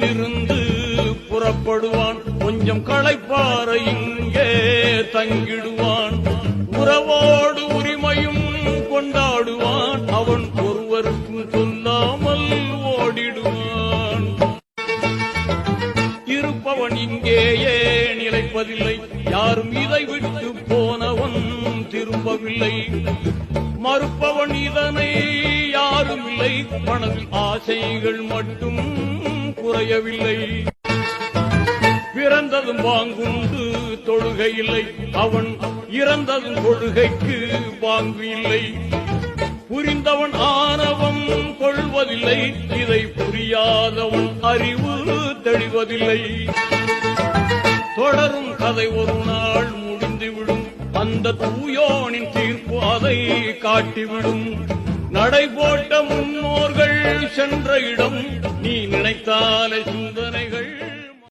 வீட்டிலிருந்து புறப்படுவான். கொஞ்சம் களைப்பார இங்கே தங்கிடுவான். உறவோடு உரிமையும் கொண்டாடுவான். அவன் ஒருவருக்கும் சொல்லாமல் ஓடிடுவான். இருப்பவன் இங்கேயே நிலைப்பதில்லை. யாரும் இதை விட்டு போனவன் திரும்பவில்லை. மறுப்பவன் இதனை யாரும் இல்லை. மனதில் ஆசைகள் மட்டும் குறையவில்லை பிறந்ததும் வாங்குண்டு தொழுகை இல்லை அவன் இறந்ததும் கொள்கைக்கு வாங்கு இல்லை புரிந்தவன் ஆணவம் கொள்வதில்லை. இதை புரியாதவன் அறிவு தெளிவதில்லை. தொடரும் கதை ஒரு நாள் முடிந்துவிடும். அந்த தூயோனின் தீர்ப்பு அதை காட்டிவிடும். நடை போட்ட முன்னோர்கள் சென்ற இடம் நீ நினைத்தாலே சிந்தனைகள்